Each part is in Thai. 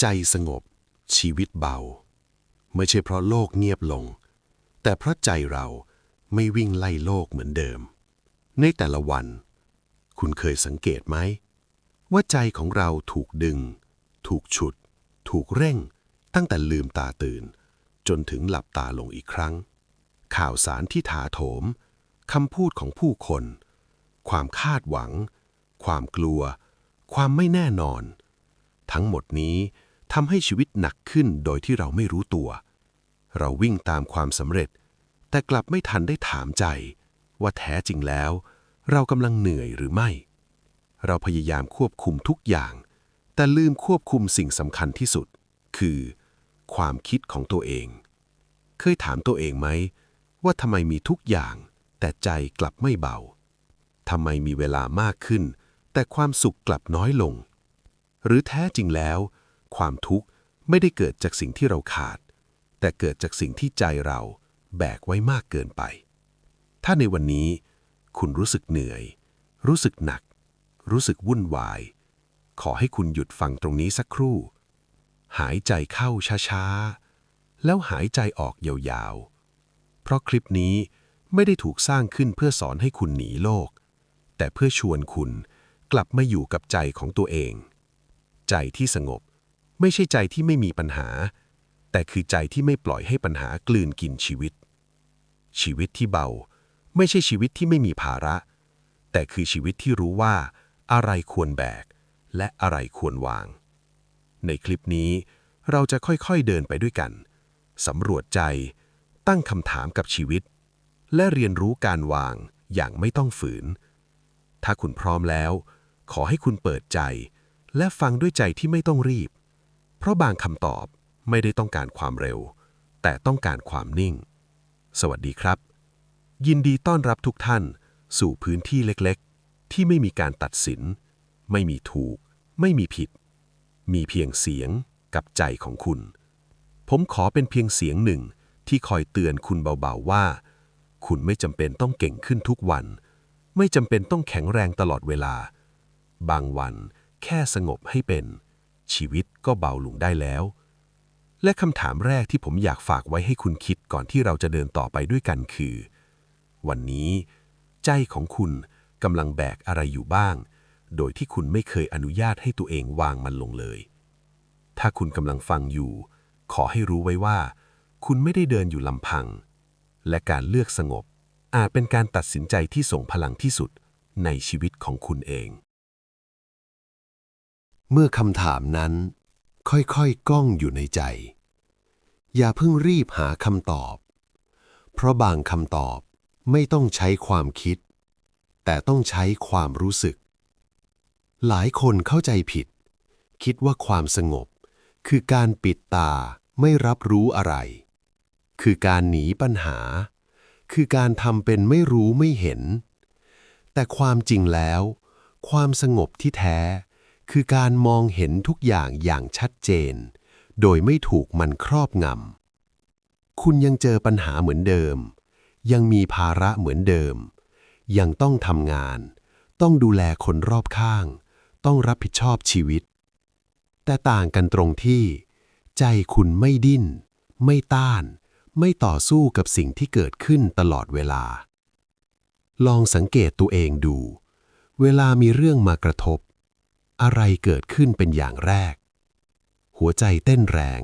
ใจสงบ ชีวิตเบา ไม่ใช่เพราะโลกเงียบลง แต่เพราะใจเราไม่วิ่งไล่โลกเหมือนเดิม ในแต่ละวัน คุณเคยสังเกตไหม ว่าใจของเราถูกดึง ถูกฉุด ถูกเร่ง ตั้งแต่ลืมตาตื่น จนถึงหลับตาลงอีกครั้ง ข่าวสารที่ถาโถมคำพูดของผู้คน ความคาดหวัง ความกลัว ความไม่แน่นอน ทั้งหมดนี้ ทำให้ชีวิตหนักขึ้นโดยที่เราไม่รู้ตัว เราวิ่งตามความสำเร็จ แต่กลับไม่ทันได้ถามใจ ว่าแท้จริงแล้ว เรากำลังเหนื่อยหรือไม่ เราพยายามควบคุมทุกอย่าง แต่ลืมควบคุมสิ่งสำคัญที่สุด คือ ความคิดของตัวเอง เคยถามตัวเองไหม ว่าทำไมมีทุกอย่าง แต่ใจกลับไม่เบาทำไมมีเวลามากขึ้น แต่ความสุขกลับน้อยลง หรือแท้จริงแล้ว ความทุกข์ไม่ได้เกิดจากสิ่งที่เราขาด แต่เกิดจากสิ่งที่ใจเราแบกไว้มากเกินไป ถ้าในวันนี้ คุณรู้สึกเหนื่อย รู้สึกหนัก รู้สึกวุ่นวาย ขอให้คุณหยุดฟังตรงนี้สักครู่ หายใจเข้าช้าๆ แล้วหายใจออกยาวๆ เพราะคลิปนี้ไม่ได้ถูกสร้างขึ้นเพื่อสอนให้คุณหนีโลก แต่เพื่อชวนคุณกลับมาอยู่กับใจของตัวเอง ใจที่สงบ ไม่ใช่ใจที่ไม่มีปัญหา แต่คือใจที่ไม่ปล่อยให้ปัญหากลืนกินชีวิต ชีวิตที่เบา ไม่ใช่ชีวิตที่ไม่มีภาระ แต่คือชีวิตที่รู้ว่า อะไรควรแบก และอะไรควรวาง ในคลิปนี้ เราจะค่อยๆเดินไปด้วยกันสำรวจใจ ตั้งคำถามกับชีวิต และเรียนรู้การวางอย่างไม่ต้องฝืน ถ้าคุณพร้อมแล้ว ขอให้คุณเปิดใจ และฟังด้วยใจที่ไม่ต้องรีบ เพราะบางคำตอบไม่ได้ต้องการความเร็ว แต่ต้องการความนิ่ง สวัสดีครับ ยินดีต้อนรับทุกท่าน สู่พื้นที่เล็กๆ ที่ไม่มีการตัดสิน ไม่มีถูก ไม่มีผิด มีเพียงเสียงกับใจของคุณ ผมขอเป็นเพียงเสียงหนึ่งที่คอยเตือนคุณเบาๆว่า คุณไม่จำเป็นต้องเก่งขึ้นทุกวัน ไม่จำเป็นต้องแข็งแรงตลอดเวลา บางวันแค่สงบให้เป็น ชีวิตก็เบาลงได้แล้ว และคำถามแรกที่ผมอยากฝากไว้ให้คุณคิดก่อนที่เราจะเดินต่อไปด้วยกันคือ วันนี้ ใจของคุณกำลังแบกอะไรอยู่บ้าง โดยที่คุณไม่เคยอนุญาตให้ตัวเองวางมันลงเลย ถ้าคุณกำลังฟังอยู่ ขอให้รู้ไว้ว่า คุณไม่ได้เดินอยู่ลำพัง และการเลือกสงบอาจเป็นการตัดสินใจที่ส่งพลังที่สุดในชีวิตของคุณเอง เมื่อคำถามนั้น ค่อยๆก้องอยู่ในใจ อย่าเพิ่งรีบหาคำตอบ เพราะบางคำตอบไม่ต้องใช้ความคิด แต่ต้องใช้ความรู้สึก หลายคนเข้าใจผิด คิดว่าความสงบ คือการปิดตาไม่รับรู้อะไร คือการหนีปัญหา คือการทำเป็นไม่รู้ไม่เห็น แต่ความจริงแล้ว ความสงบที่แท้ คือการมองเห็นทุกอย่างอย่างชัดเจน โดยไม่ถูกมันครอบงำ คุณยังเจอปัญหาเหมือนเดิม ยังมีภาระเหมือนเดิม ยังต้องทำงาน ต้องดูแลคนรอบข้าง ต้องรับผิดชอบชีวิต แต่ต่างกันตรงที่ ใจคุณไม่ดิ้น ไม่ต้าน ไม่ต่อสู้กับสิ่งที่เกิดขึ้นตลอดเวลา ลองสังเกตตัวเองดู เวลามีเรื่องมากระทบ อะไรเกิดขึ้นเป็นอย่างแรก หัวใจเต้นแรง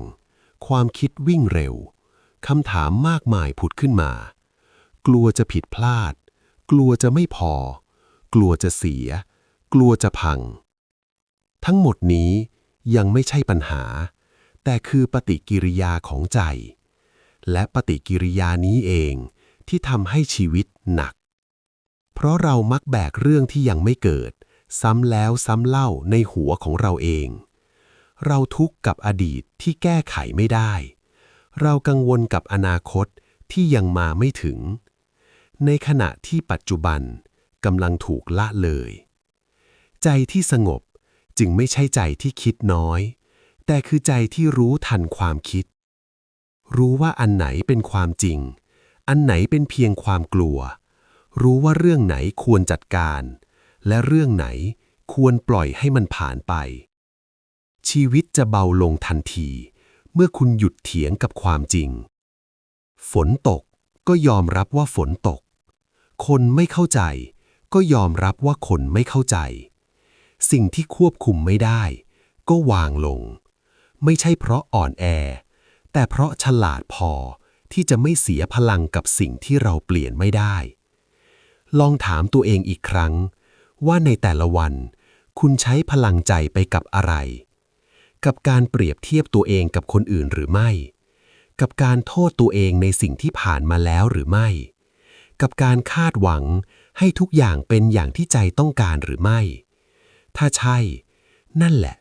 ความคิดวิ่งเร็วคำถามมากมายผุดขึ้นมา กลัวจะผิดพลาด กลัวจะไม่พอ กลัวจะเสีย กลัวจะพัง ทั้งหมดนี้ยังไม่ใช่ปัญหา แต่คือปฏิกิริยาของใจ และปฏิกิริยานี้เองที่ทำให้ชีวิตหนัก เพราะเรามักแบกเรื่องที่ยังไม่เกิด ซ้ำแล้วซ้ำเล่าในหัวของเราเอง เราทุกข์กับอดีตที่แก้ไขไม่ได้ เรากังวลกับอนาคตที่ยังมาไม่ถึง ในขณะที่ปัจจุบันกำลังถูกละเลย ใจที่สงบจึงไม่ใช่ใจที่คิดน้อย แต่คือใจที่รู้ทันความคิด รู้ว่าอันไหนเป็นความจริง อันไหนเป็นเพียงความกลัว รู้ว่าเรื่องไหนควรจัดการ และเรื่องไหนควรปล่อยให้มันผ่านไป ชีวิตจะเบาลงทันที เมื่อคุณหยุดเถียงกับความจริง ฝนตกก็ยอมรับว่าฝนตก คนไม่เข้าใจ ก็ยอมรับว่าคนไม่เข้าใจ สิ่งที่ควบคุมไม่ได้ ก็วางลง ไม่ใช่เพราะอ่อนแอ แต่เพราะฉลาดพอที่จะไม่เสียพลังกับสิ่งที่เราเปลี่ยนไม่ได้ ลองถามตัวเองอีกครั้ง ว่าในแต่ละวัน คุณใช้พลังใจไปกับอะไร กับการเปรียบเทียบตัวเองกับคนอื่นหรือไม่ กับการโทษตัวเองในสิ่งที่ผ่านมาแล้วหรือไม่ กับการคาดหวังให้ทุกอย่างเป็นอย่างที่ใจต้องการหรือไม่ ถ้าใช่ นั่นแหละ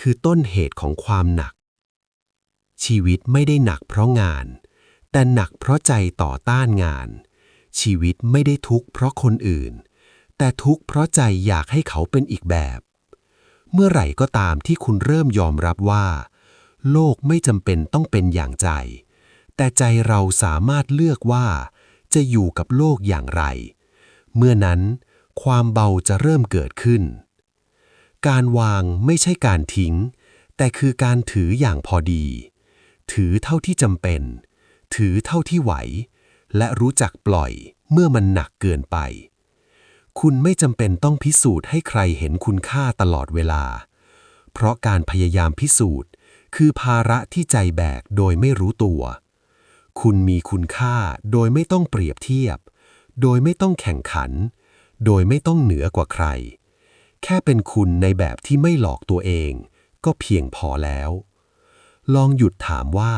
คือต้นเหตุของความหนัก ชีวิตไม่ได้หนักเพราะงาน แต่หนักเพราะใจต่อต้านงาน ชีวิตไม่ได้ทุกข์เพราะคนอื่น แต่ทุกข์เพราะใจอยากให้เขาเป็นอีกแบบ เมื่อไหร่ก็ตามที่คุณเริ่มยอมรับว่า โลกไม่จำเป็นต้องเป็นอย่างใจ แต่ใจเราสามารถเลือกว่า จะอยู่กับโลกอย่างไร เมื่อนั้น ความเบาจะเริ่มเกิดขึ้น การวางไม่ใช่การทิ้ง แต่คือการถืออย่างพอดี ถือเท่าที่จำเป็น ถือเท่าที่ไหว และรู้จักปล่อยเมื่อมันหนักเกินไป คุณไม่จำเป็นต้องพิสูจน์ให้ใครเห็นคุณค่าตลอดเวลา เพราะการพยายามพิสูจน์ คือภาระที่ใจแบกโดยไม่รู้ตัว คุณมีคุณค่าโดยไม่ต้องเปรียบเทียบ โดยไม่ต้องแข่งขัน โดยไม่ต้องเหนือกว่าใคร แค่เป็นคุณในแบบที่ไม่หลอกตัวเอง ก็เพียงพอแล้ว ลองหยุดถามว่า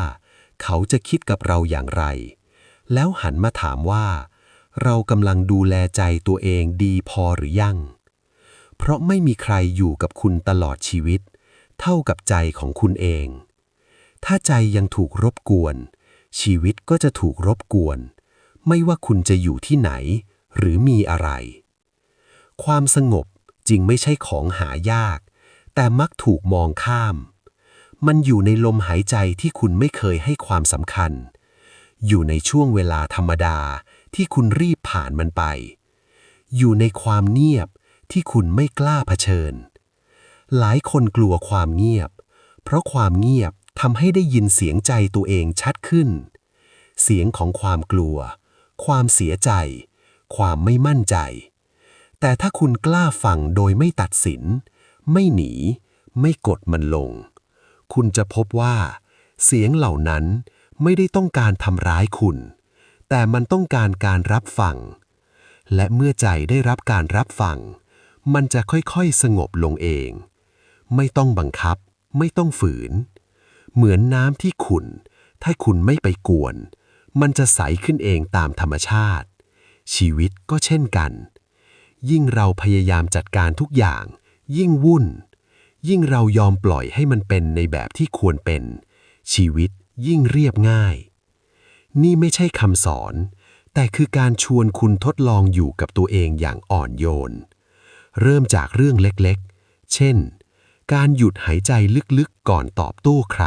เขาจะคิดกับเราอย่างไร แล้วหันมาถามว่า เรากำลังดูแลใจตัวเองดีพอหรือยัง เพราะไม่มีใครอยู่กับคุณตลอดชีวิต เท่ากับใจของคุณเอง ถ้าใจยังถูกรบกวน ชีวิตก็จะถูกรบกวน ไม่ว่าคุณจะอยู่ที่ไหน หรือมีอะไร ความสงบจริงไม่ใช่ของหายาก แต่มักถูกมองข้าม มันอยู่ในลมหายใจที่คุณไม่เคยให้ความสำคัญ อยู่ในช่วงเวลาธรรมดา ที่คุณรีบผ่านมันไป อยู่ในความเงียบที่คุณไม่กล้าเผชิญ หลายคนกลัวความเงียบ เพราะความเงียบทำให้ได้ยินเสียงใจตัวเองชัดขึ้น เสียงของความกลัว ความเสียใจ ความไม่มั่นใจ แต่ถ้าคุณกล้าฟังโดยไม่ตัดสิน ไม่หนี ไม่กดมันลง คุณจะพบว่า เสียงเหล่านั้นไม่ได้ต้องการทำร้ายคุณ แต่มันต้องการการรับฟัง และเมื่อใจได้รับการรับฟัง มันจะค่อยๆสงบลงเอง ไม่ต้องบังคับ ไม่ต้องฝืน เหมือนน้ำที่ขุ่น ถ้าคุณไม่ไปกวน มันจะใสขึ้นเองตามธรรมชาติ ชีวิตก็เช่นกัน ยิ่งเราพยายามจัดการทุกอย่าง ยิ่งวุ่น ยิ่งเรายอมปล่อยให้มันเป็นในแบบที่ควรเป็น ชีวิตยิ่งเรียบง่าย นี่ไม่ใช่คำสอน แต่คือการชวนคุณทดลองอยู่กับตัวเองอย่างอ่อนโยน เริ่มจากเรื่องเล็กๆ เช่น การหยุดหายใจลึกๆ ก่อนตอบโต้ใคร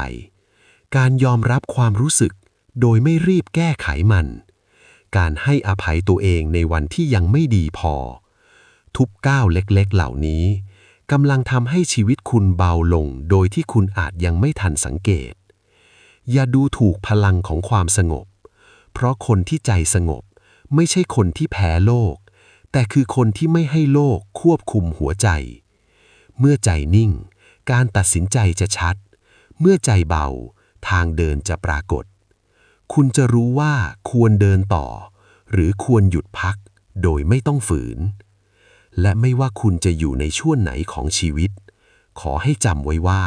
การยอมรับความรู้สึก โดยไม่รีบแก้ไขมัน การให้อภัยตัวเองในวันที่ยังไม่ดีพอ ทุกก้าวเล็กๆ เหล่านี้กำลังทำให้ชีวิตคุณเบาลงโดยที่คุณอาจยังไม่ทันสังเกต อย่าดูถูกพลังของความสงบ เพราะคนที่ใจสงบ ไม่ใช่คนที่แพ้โลก แต่คือคนที่ไม่ให้โลกควบคุมหัวใจ เมื่อใจนิ่ง การตัดสินใจจะชัด เมื่อใจเบา ทางเดินจะปรากฏ คุณจะรู้ว่าควรเดินต่อ หรือควรหยุดพัก โดยไม่ต้องฝืน และไม่ว่าคุณจะอยู่ในช่วงไหนของชีวิต ขอให้จำไว้ว่า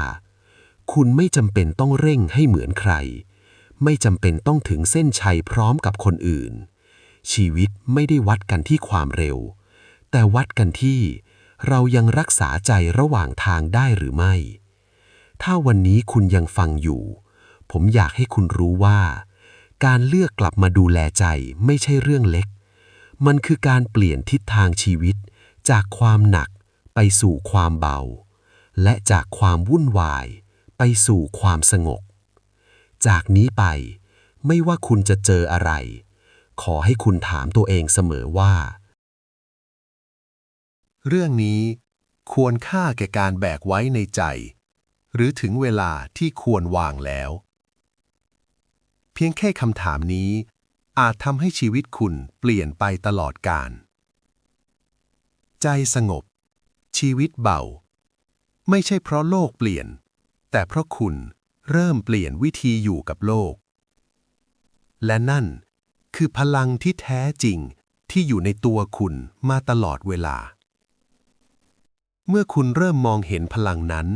คุณไม่จำเป็นต้องเร่งให้เหมือนใคร ไม่จำเป็นต้องถึงเส้นชัยพร้อมกับคนอื่น ชีวิตไม่ได้วัดกันที่ความเร็ว แต่วัดกันที่ เรายังรักษาใจระหว่างทางได้หรือไม่ ถ้าวันนี้คุณยังฟังอยู่ ผมอยากให้คุณรู้ว่า การเลือกกลับมาดูแลใจไม่ใช่เรื่องเล็ก มันคือการเปลี่ยนทิศทางชีวิตจากความหนักไปสู่ความเบา และจากความวุ่นวาย ไปสู่ความสงบ จากนี้ไป ไม่ว่าคุณจะเจออะไร ขอให้คุณถามตัวเองเสมอว่า เรื่องนี้ควรค่าแก่การแบกไว้ในใจ หรือถึงเวลาที่ควรวางแล้ว เพียงแค่คำถามนี้ อาจทำให้ชีวิตคุณเปลี่ยนไปตลอดกาลใจสงบ ชีวิตเบา ไม่ใช่เพราะโลกเปลี่ยน แต่เพราะคุณ เริ่มเปลี่ยนวิธีอยู่กับโลก และนั่นคือพลังที่แท้จริงที่อยู่ในตัวคุณมาตลอดเวลา เมื่อคุณเริ่มมองเห็นพลังนั้น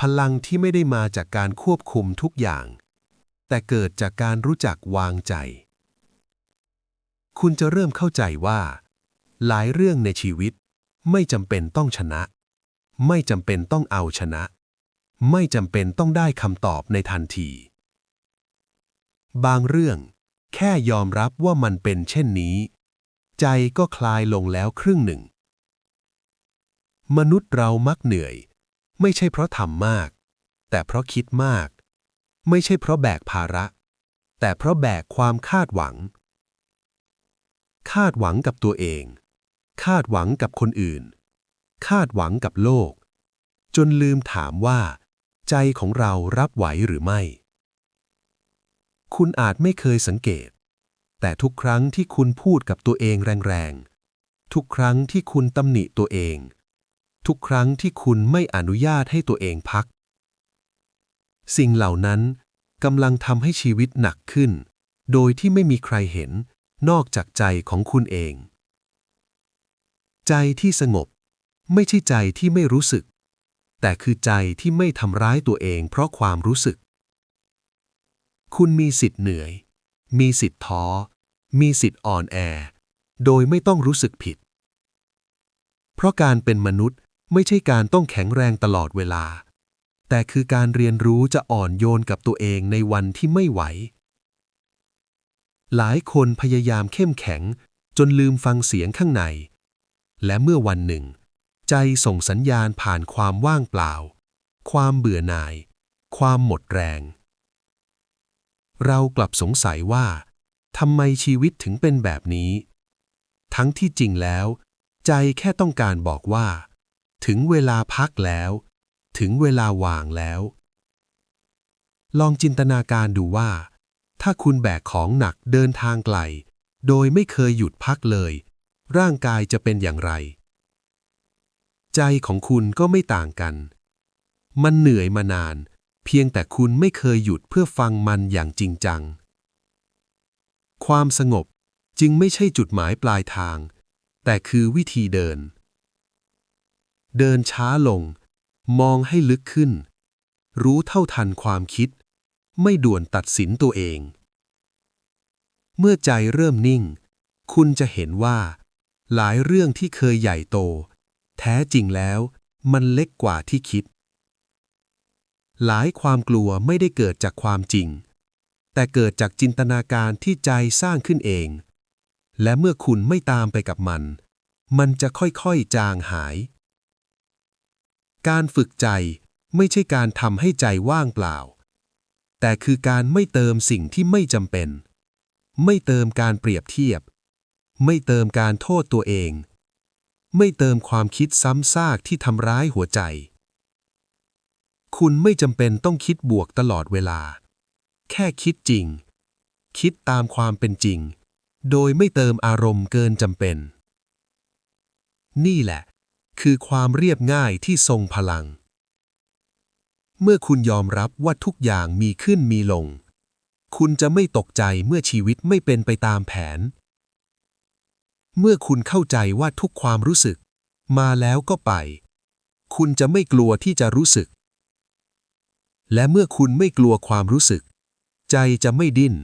พลังที่ไม่ได้มาจากการควบคุมทุกอย่าง แต่เกิดจากการรู้จักวางใจ คุณจะเริ่มเข้าใจว่า หลายเรื่องในชีวิตไม่จำเป็นต้องชนะ ไม่จำเป็นต้องเอาชนะ ไม่จำเป็นต้องได้คำตอบในทันที บางเรื่อง แค่ยอมรับว่ามันเป็นเช่นนี้ ใจก็คลายลงแล้วครึ่งหนึ่ง มนุษย์เรามักเหนื่อย ไม่ใช่เพราะทำมาก แต่เพราะคิดมาก ไม่ใช่เพราะแบกภาระ แต่เพราะแบกความคาดหวัง คาดหวังกับตัวเอง คาดหวังกับคนอื่น คาดหวังกับโลกจนลืมถามว่า ใจของเรารับไหวหรือไม่ คุณอาจไม่เคยสังเกต แต่ทุกครั้งที่คุณพูดกับตัวเองแรงๆ ทุกครั้งที่คุณตำหนิตัวเอง ทุกครั้งที่คุณไม่อนุญาตให้ตัวเองพัก สิ่งเหล่านั้นกำลังทำให้ชีวิตหนักขึ้น โดยที่ไม่มีใครเห็นนอกจากใจของคุณเอง ใจที่สงบ ไม่ใช่ใจที่ไม่รู้สึก แต่คือใจที่ไม่ทำร้ายตัวเองเพราะความรู้สึก คุณมีสิทธิ์เหนื่อย มีสิทธิ์ท้อ มีสิทธิ์อ่อนแอ โดยไม่ต้องรู้สึกผิด เพราะการเป็นมนุษย์ไม่ใช่การต้องแข็งแรงตลอดเวลา แต่คือการเรียนรู้จะอ่อนโยนกับตัวเองในวันที่ไม่ไหว หลายคนพยายามเข้มแข็งจนลืมฟังเสียงข้างใน และเมื่อวันหนึ่ง ใจส่งสัญญาณผ่านความว่างเปล่า ความเบื่อหน่าย ความหมดแรง เรากลับสงสัยว่าทำไมชีวิตถึงเป็นแบบนี้ ทั้งที่จริงแล้ว ใจแค่ต้องการบอกว่า ถึงเวลาพักแล้ว ถึงเวลาวางแล้ว ลองจินตนาการดูว่า ถ้าคุณแบกของหนักเดินทางไกล โดยไม่เคยหยุดพักเลย ร่างกายจะเป็นอย่างไร ใจของคุณก็ไม่ต่างกัน มันเหนื่อยมานาน เพียงแต่คุณไม่เคยหยุดเพื่อฟังมันอย่างจริงจัง ความสงบจึงไม่ใช่จุดหมายปลายทาง แต่คือวิธีเดิน เดินช้าลง มองให้ลึกขึ้น รู้เท่าทันความคิด ไม่ด่วนตัดสินตัวเอง เมื่อใจเริ่มนิ่ง คุณจะเห็นว่า หลายเรื่องที่เคยใหญ่โต แท้จริงแล้ว มันเล็กกว่าที่คิด หลายความกลัวไม่ได้เกิดจากความจริง แต่เกิดจากจินตนาการที่ใจสร้างขึ้นเอง และเมื่อคุณไม่ตามไปกับมัน มันจะค่อยๆจางหาย การฝึกใจไม่ใช่การทำให้ใจว่างเปล่า แต่คือการไม่เติมสิ่งที่ไม่จำเป็น ไม่เติมการเปรียบเทียบ ไม่เติมการโทษตัวเอง ไม่เติมความคิดซ้ำซากที่ทำร้ายหัวใจ คุณไม่จำเป็นต้องคิดบวกตลอดเวลา แค่คิดจริง คิดตามความเป็นจริง โดยไม่เติมอารมณ์เกินจำเป็น นี่แหละ คือความเรียบง่ายที่ทรงพลัง เมื่อคุณยอมรับว่าทุกอย่างมีขึ้นมีลง คุณจะไม่ตกใจเมื่อชีวิตไม่เป็นไปตามแผน เมื่อคุณเข้าใจว่าทุกความรู้สึก มาแล้วก็ไป คุณจะไม่กลัวที่จะรู้สึก และเมื่อคุณไม่กลัวความรู้สึก ใจจะไม่ดิ้น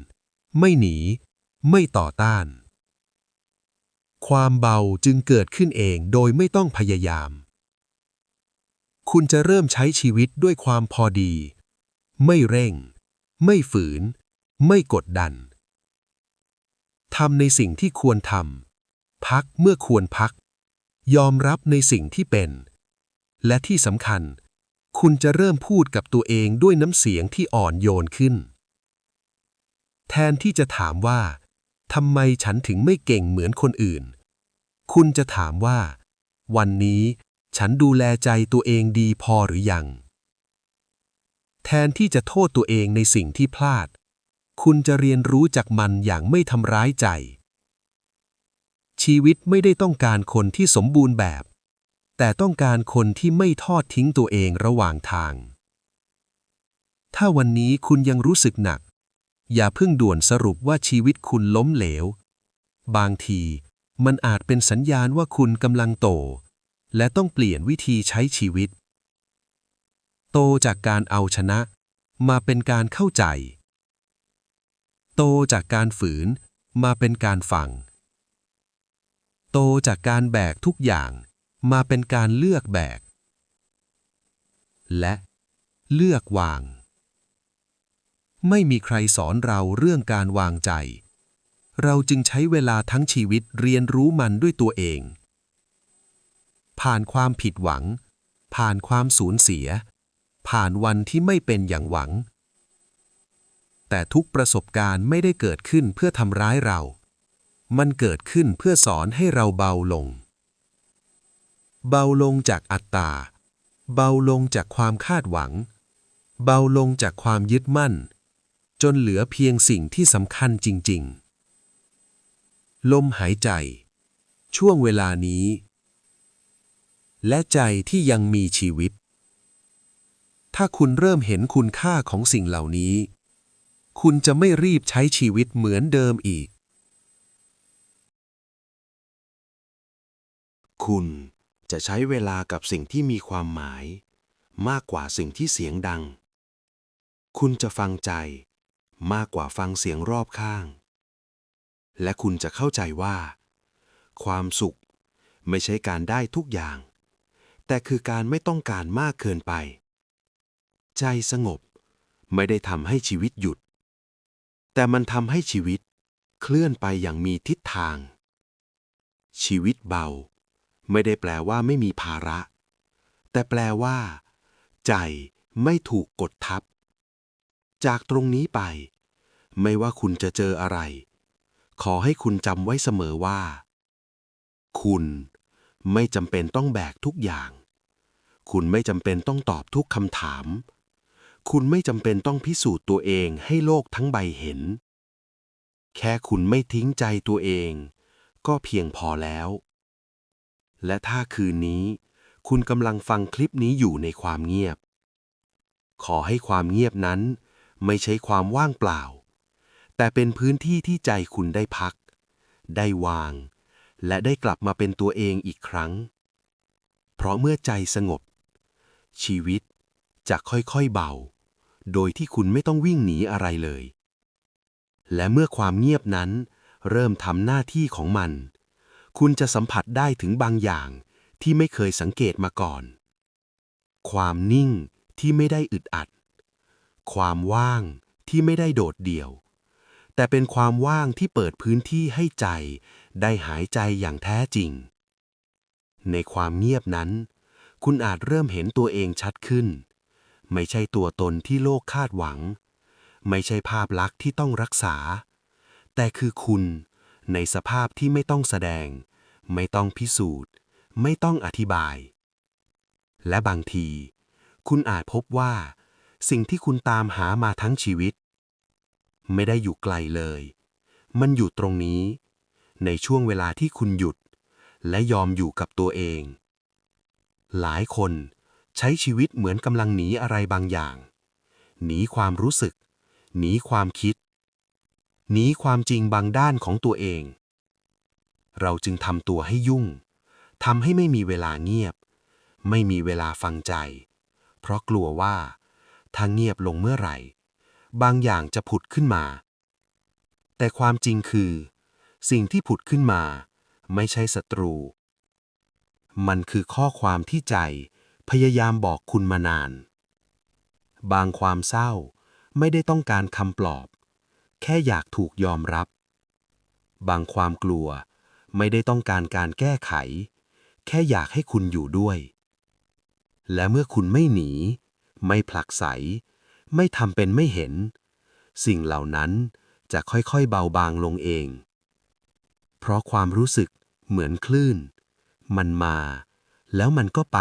ไม่หนี ไม่ต่อต้าน ความเบาจึงเกิดขึ้นเองโดยไม่ต้องพยายาม คุณจะเริ่มใช้ชีวิตด้วยความพอดี ไม่เร่ง ไม่ฝืน ไม่กดดันทำในสิ่งที่ควรทำ พักเมื่อควรพัก ยอมรับในสิ่งที่เป็น และที่สำคัญ คุณจะเริ่มพูดกับตัวเองด้วยน้ำเสียงที่อ่อนโยนขึ้น แทนที่จะถามว่าทำไมฉันถึงไม่เก่งเหมือนคนอื่น คุณจะถามว่า วันนี้ฉันดูแลใจตัวเองดีพอหรือยัง แทนที่จะโทษตัวเองในสิ่งที่พลาด คุณจะเรียนรู้จากมันอย่างไม่ทำร้ายใจ ชีวิตไม่ได้ต้องการคนที่สมบูรณ์แบบ แต่ต้องการคนที่ไม่ทอดทิ้งตัวเองระหว่างทาง ถ้าวันนี้คุณยังรู้สึกหนัก อย่าเพิ่งด่วนสรุปว่าชีวิตคุณล้มเหลว บางทีมันอาจเป็นสัญญาณว่าคุณกำลังโต และต้องเปลี่ยนวิธีใช้ชีวิต โตจากการเอาชนะ มาเป็นการเข้าใจ โตจากการฝืน มาเป็นการฟัง โตจากการแบกทุกอย่างมาเป็นการเลือกแบก และเลือกวาง ไม่มีใครสอนเราเรื่องการวางใจ เราจึงใช้เวลาทั้งชีวิตเรียนรู้มันด้วยตัวเอง ผ่านความผิดหวัง ผ่านความสูญเสีย ผ่านวันที่ไม่เป็นอย่างหวัง แต่ทุกประสบการณ์ไม่ได้เกิดขึ้นเพื่อทำร้ายเรา มันเกิดขึ้นเพื่อสอนให้เราเบาลง เบาลงจากอัตตา เบาลงจากความคาดหวัง เบาลงจากความยึดมั่น จนเหลือเพียงสิ่งที่สำคัญจริง ๆ ลมหายใจ ช่วงเวลานี้ และใจที่ยังมีชีวิต ถ้าคุณเริ่มเห็นคุณค่าของสิ่งเหล่านี้ คุณจะไม่รีบใช้ชีวิตเหมือนเดิมอีก คุณจะใช้เวลากับสิ่งที่มีความหมาย มากกว่าสิ่งที่เสียงดัง คุณจะฟังใจ มากกว่าฟังเสียงรอบข้าง และคุณจะเข้าใจว่า ความสุขไม่ใช่การได้ทุกอย่าง แต่คือการไม่ต้องการมากเกินไป ใจสงบไม่ได้ทำให้ชีวิตหยุด แต่มันทำให้ชีวิตเคลื่อนไปอย่างมีทิศทาง ชีวิตเบา ไม่ได้แปลว่าไม่มีภาระ แต่แปลว่า ใจไม่ถูกกดทับ จากตรงนี้ไป ไม่ว่าคุณจะเจออะไร ขอให้คุณจำไว้เสมอว่า คุณไม่จำเป็นต้องแบกทุกอย่าง คุณไม่จำเป็นต้องตอบทุกคำถาม คุณไม่จำเป็นต้องพิสูจน์ตัวเองให้โลกทั้งใบเห็น แค่คุณไม่ทิ้งใจตัวเอง ก็เพียงพอแล้ว และถ้าคืนนี้ คุณกำลังฟังคลิปนี้อยู่ในความเงียบ ขอให้ความเงียบนั้น ไม่ใช่ความว่างเปล่า แต่เป็นพื้นที่ที่ใจคุณได้พัก ได้วาง และได้กลับมาเป็นตัวเองอีกครั้ง เพราะเมื่อใจสงบ ชีวิตจะค่อยๆเบา โดยที่คุณไม่ต้องวิ่งหนีอะไรเลย และเมื่อความเงียบนั้น เริ่มทำหน้าที่ของมัน คุณจะสัมผัสได้ถึงบางอย่างที่ไม่เคยสังเกตมาก่อน ความนิ่งที่ไม่ได้อึดอัด ความว่างที่ไม่ได้โดดเดี่ยว แต่เป็นความว่างที่เปิดพื้นที่ให้ใจได้หายใจอย่างแท้จริง ในความเงียบนั้น คุณอาจเริ่มเห็นตัวเองชัดขึ้น ไม่ใช่ตัวตนที่โลกคาดหวัง ไม่ใช่ภาพลักษณ์ที่ต้องรักษา แต่คือคุณ ในสภาพที่ไม่ต้องแสดง ไม่ต้องพิสูจน์ ไม่ต้องอธิบาย และบางที คุณอาจพบว่า สิ่งที่คุณตามหามาทั้งชีวิต ไม่ได้อยู่ไกลเลย มันอยู่ตรงนี้ ในช่วงเวลาที่คุณหยุด และยอมอยู่กับตัวเอง หลายคนใช้ชีวิตเหมือนกำลังหนีอะไรบางอย่าง หนีความรู้สึก หนีความคิด หนีความจริงบางด้านของตัวเอง เราจึงทำตัวให้ยุ่งทำให้ไม่มีเวลาเงียบ ไม่มีเวลาฟังใจ เพราะกลัวว่าถ้าเงียบลงเมื่อไหร่ บางอย่างจะผุดขึ้นมา แต่ความจริงคือ สิ่งที่ผุดขึ้นมา ไม่ใช่ศัตรู มันคือข้อความที่ใจพยายามบอกคุณมานาน บางความเศร้าไม่ได้ต้องการคำปลอบ แค่อยากถูกยอมรับ บางความกลัวไม่ได้ต้องการการแก้ไข แค่อยากให้คุณอยู่ด้วย และเมื่อคุณไม่หนี ไม่ผลักไส ไม่ทำเป็นไม่เห็น สิ่งเหล่านั้นจะค่อยๆเบาบางลงเอง เพราะความรู้สึกเหมือนคลื่น มันมา แล้วมันก็ไป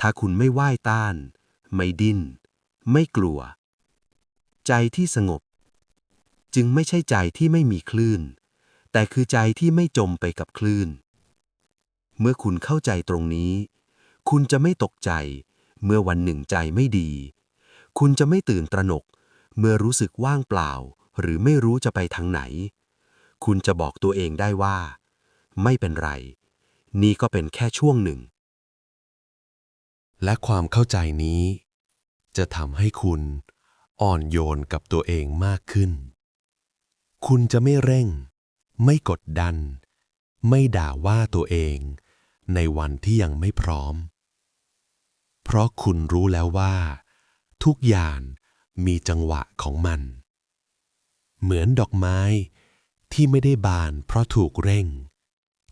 ถ้าคุณไม่ว่ายต้าน ไม่ดิ้น ไม่กลัว ใจที่สงบ จึงไม่ใช่ใจที่ไม่มีคลื่น แต่คือใจที่ไม่จมไปกับคลื่น เมื่อคุณเข้าใจตรงนี้ คุณจะไม่ตกใจ เมื่อวันหนึ่งใจไม่ดี คุณจะไม่ตื่นตระหนก เมื่อรู้สึกว่างเปล่า หรือไม่รู้จะไปทางไหน คุณจะบอกตัวเองได้ว่า ไม่เป็นไร นี่ก็เป็นแค่ช่วงหนึ่ง และความเข้าใจนี้ จะทำให้คุณอ่อนโยนกับตัวเองมากขึ้น คุณจะไม่เร่ง ไม่กดดัน ไม่ด่าว่าตัวเอง ในวันที่ยังไม่พร้อม เพราะคุณรู้แล้วว่า ทุกอย่างมีจังหวะของมัน เหมือนดอกไม้ที่ไม่ได้บานเพราะถูกเร่ง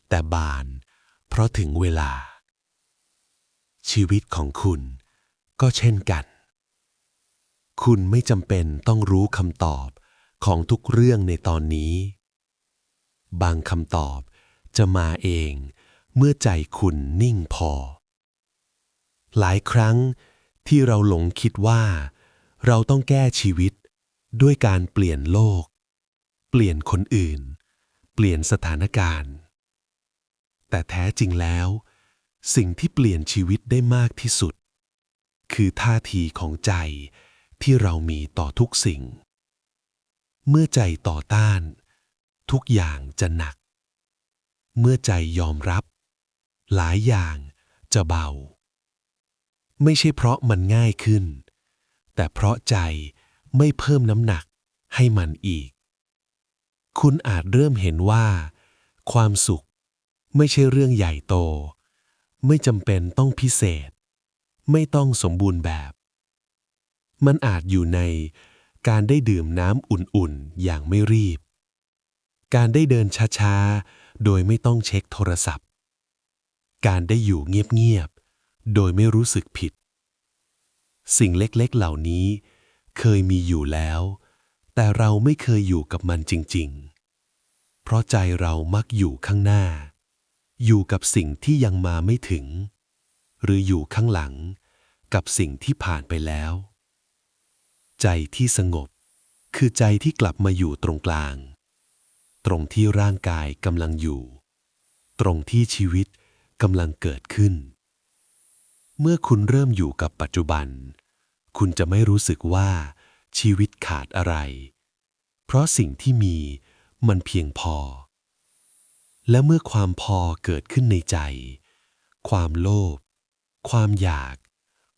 แต่บานเพราะถึงเวลา ชีวิตของคุณก็เช่นกัน คุณไม่จำเป็นต้องรู้คำตอบ ของทุกเรื่องในตอนนี้ บางคำตอบจะมาเองเมื่อใจคุณนิ่งพอ หลายครั้งที่เราหลงคิดว่า เราต้องแก้ชีวิตด้วยการเปลี่ยนโลก เปลี่ยนคนอื่น เปลี่ยนสถานการณ์ แต่แท้จริงแล้ว สิ่งที่เปลี่ยนชีวิตได้มากที่สุด คือท่าทีของใจที่เรามีต่อทุกสิ่ง เมื่อใจต่อต้าน ทุกอย่างจะหนัก เมื่อใจยอมรับ หลายอย่างจะเบา ไม่ใช่เพราะมันง่ายขึ้น แต่เพราะใจไม่เพิ่มน้ำหนักให้มันอีก คุณอาจเริ่มเห็นว่า ความสุขไม่ใช่เรื่องใหญ่โต ไม่จำเป็นต้องพิเศษ ไม่ต้องสมบูรณ์แบบ มันอาจอยู่ใน การได้ดื่มน้ำอุ่นๆ อย่างไม่รีบ การได้เดินช้าๆ โดยไม่ต้องเช็คโทรศัพท์ การได้อยู่เงียบๆ โดยไม่รู้สึกผิด สิ่งเล็กๆ เหล่านี้เคยมีอยู่แล้ว แต่เราไม่เคยอยู่กับมันจริงๆ เพราะใจเรามักอยู่ข้างหน้า อยู่กับสิ่งที่ยังมาไม่ถึง หรืออยู่ข้างหลังกับสิ่งที่ผ่านไปแล้ว ใจที่สงบ คือใจที่กลับมาอยู่ตรงกลาง ตรงที่ร่างกายกำลังอยู่ ตรงที่ชีวิตกำลังเกิดขึ้น เมื่อคุณเริ่มอยู่กับปัจจุบัน คุณจะไม่รู้สึกว่าชีวิตขาดอะไร เพราะสิ่งที่มีมันเพียงพอ และเมื่อความพอเกิดขึ้นในใจ ความโลภ ความอยาก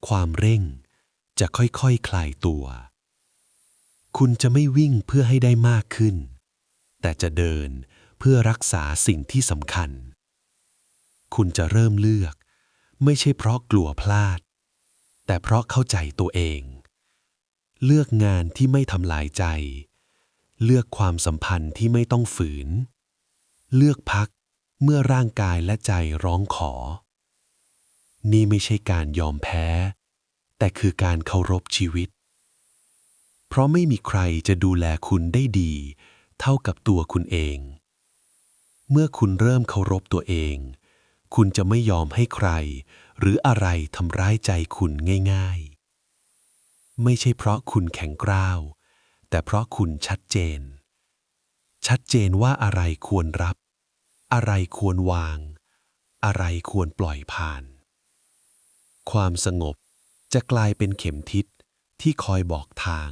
ความเร่ง จะค่อยๆคคลายตัว คุณจะไม่วิ่งเพื่อให้ได้มากขึ้น แต่จะเดินเพื่อรักษาสิ่งที่สำคัญ คุณจะเริ่มเลือก ไม่ใช่เพราะกลัวพลาด แต่เพราะเข้าใจตัวเอง เลือกงานที่ไม่ทำลายใจ เลือกความสัมพันธ์ที่ไม่ต้องฝืน เลือกพักเมื่อร่างกายและใจร้องขอ นี่ไม่ใช่การยอมแพ้ แต่คือการเคารพชีวิต เพราะไม่มีใครจะดูแลคุณได้ดี เท่ากับตัวคุณเอง เมื่อคุณเริ่มเคารพตัวเอง คุณจะไม่ยอมให้ใคร หรืออะไรทำร้ายใจคุณง่าย ๆ ไม่ใช่เพราะคุณแข็งกร้าว แต่เพราะคุณชัดเจน ชัดเจนว่าอะไรควรรับ อะไรควรวาง อะไรควรปล่อยผ่าน ความสงบจะกลายเป็นเข็มทิศที่คอยบอกทาง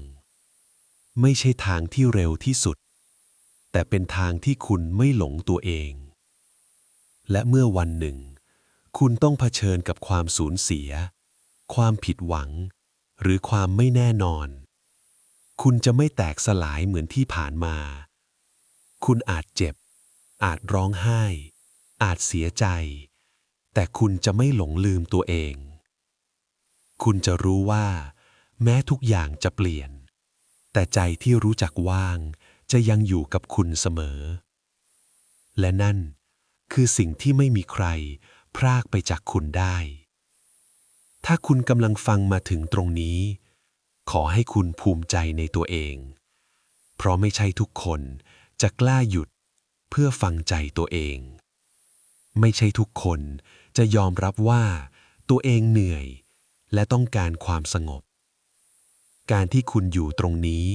ไม่ใช่ทางที่เร็วที่สุด แต่เป็นทางที่คุณไม่หลงตัวเอง และเมื่อวันหนึ่ง คุณต้องเผชิญกับความสูญเสีย ความผิดหวัง หรือความไม่แน่นอน คุณจะไม่แตกสลายเหมือนที่ผ่านมา คุณอาจเจ็บ อาจร้องไห้ อาจเสียใจ แต่คุณจะไม่หลงลืมตัวเอง คุณจะรู้ว่า แม้ทุกอย่างจะเปลี่ยน แต่ใจที่รู้จักว่าง จะยังอยู่กับคุณเสมอ และนั่นคือสิ่งที่ไม่มีใคร พรากไปจากคุณได้ ถ้าคุณกำลังฟังมาถึงตรงนี้ ขอให้คุณภูมิใจในตัวเอง เพราะไม่ใช่ทุกคนจะกล้าหยุดเพื่อฟังใจตัวเอง ไม่ใช่ทุกคนจะยอมรับว่าตัวเองเหนื่อย และต้องการความสงบ การที่คุณอยู่ตรงนี้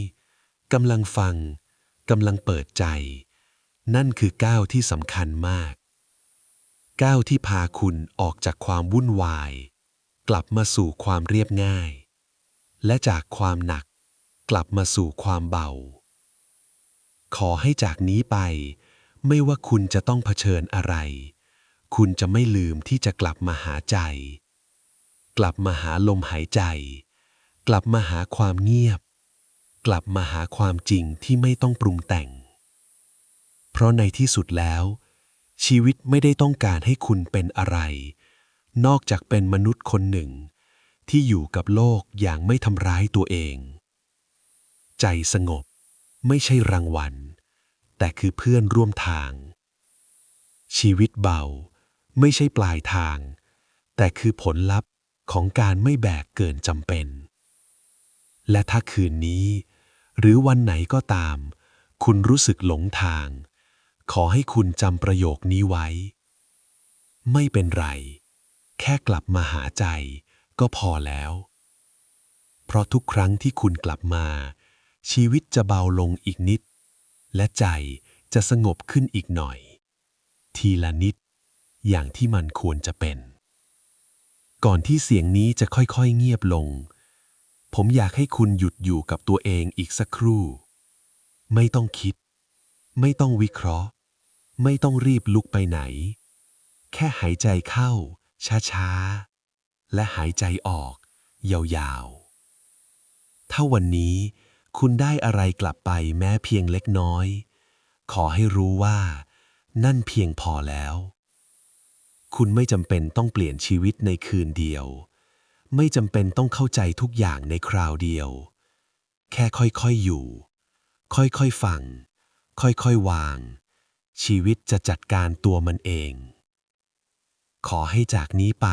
กำลังฟังกำลังเปิดใจ นั่นคือก้าวที่สำคัญมาก ก้าวที่พาคุณออกจากความวุ่นวาย กลับมาสู่ความเรียบง่าย และจากความหนัก กลับมาสู่ความเบา ขอให้จากนี้ไป ไม่ว่าคุณจะต้องเผชิญอะไร คุณจะไม่ลืมที่จะกลับมาหาใจ กลับมาหาลมหายใจ กลับมาหาความเงียบ กลับมาหาความจริงที่ไม่ต้องปรุงแต่ง เพราะในที่สุดแล้ว ชีวิตไม่ได้ต้องการให้คุณเป็นอะไร นอกจากเป็นมนุษย์คนหนึ่ง ที่อยู่กับโลกอย่างไม่ทำร้ายตัวเอง ใจสงบไม่ใช่รางวัล แต่คือเพื่อนร่วมทาง ชีวิตเบาไม่ใช่ปลายทาง แต่คือผลลัพธ์ของการไม่แบกเกินจำเป็น และถ้าคืนนี้ หรือวันไหนก็ตาม คุณรู้สึกหลงทาง ขอให้คุณจำประโยคนี้ไว้ ไม่เป็นไร แค่กลับมาหาใจก็พอแล้ว เพราะทุกครั้งที่คุณกลับมา ชีวิตจะเบาลงอีกนิด และใจจะสงบขึ้นอีกหน่อย ทีละนิด อย่างที่มันควรจะเป็น ก่อนที่เสียงนี้จะค่อยๆเงียบลง ผมอยากให้คุณหยุดอยู่กับตัวเองอีกสักครู่ ไม่ต้องคิด ไม่ต้องวิเคราะห์ ไม่ต้องรีบลุกไปไหน แค่หายใจเข้า ช้าๆ และหายใจออก ยาวๆ ถ้าวันนี้คุณได้อะไรกลับไปแม้เพียงเล็กน้อย ขอให้รู้ว่า นั่นเพียงพอแล้ว คุณไม่จำเป็นต้องเปลี่ยนชีวิตในคืนเดียว ไม่จำเป็นต้องเข้าใจทุกอย่างในคราวเดียว แค่ค่อยๆอยู่ ค่อยๆฟัง ค่อยๆวาง ชีวิตจะจัดการตัวมันเอง ขอให้จากนี้ไป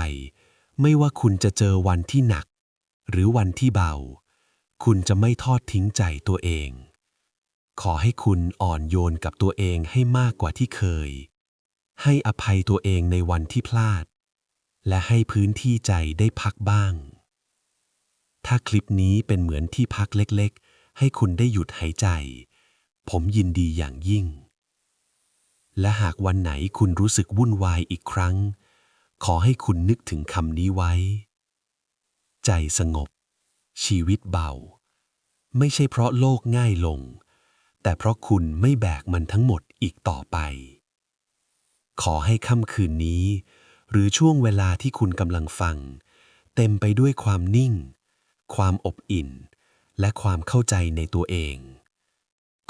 ไม่ว่าคุณจะเจอวันที่หนัก หรือวันที่เบา คุณจะไม่ทอดทิ้งใจตัวเอง ขอให้คุณอ่อนโยนกับตัวเองให้มากกว่าที่เคย ให้อภัยตัวเองในวันที่พลาด และให้พื้นที่ใจได้พักบ้าง ถ้าคลิปนี้เป็นเหมือนที่พักเล็กๆ ให้คุณได้หยุดหายใจ ผมยินดีอย่างยิ่ง และหากวันไหนคุณรู้สึกวุ่นวายอีกครั้ง ขอให้คุณนึกถึงคำนี้ไว้ ใจสงบ ชีวิตเบา ไม่ใช่เพราะโลกง่ายลง แต่เพราะคุณไม่แบกมันทั้งหมดอีกต่อไป ขอให้ค่ำคืนนี้ หรือช่วงเวลาที่คุณกำลังฟัง เต็มไปด้วยความนิ่ง ความอบอิ่น และความเข้าใจในตัวเอง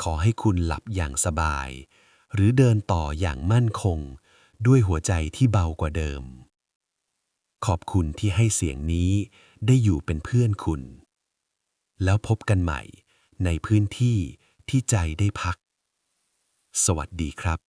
ขอให้คุณหลับอย่างสบาย หรือเดินต่ออย่างมั่นคง ด้วยหัวใจที่เบากว่าเดิม ขอบคุณที่ให้เสียงนี้ได้อยู่เป็นเพื่อนคุณ แล้วพบกันใหม่ในพื้นที่ที่ใจได้พัก สวัสดีครับ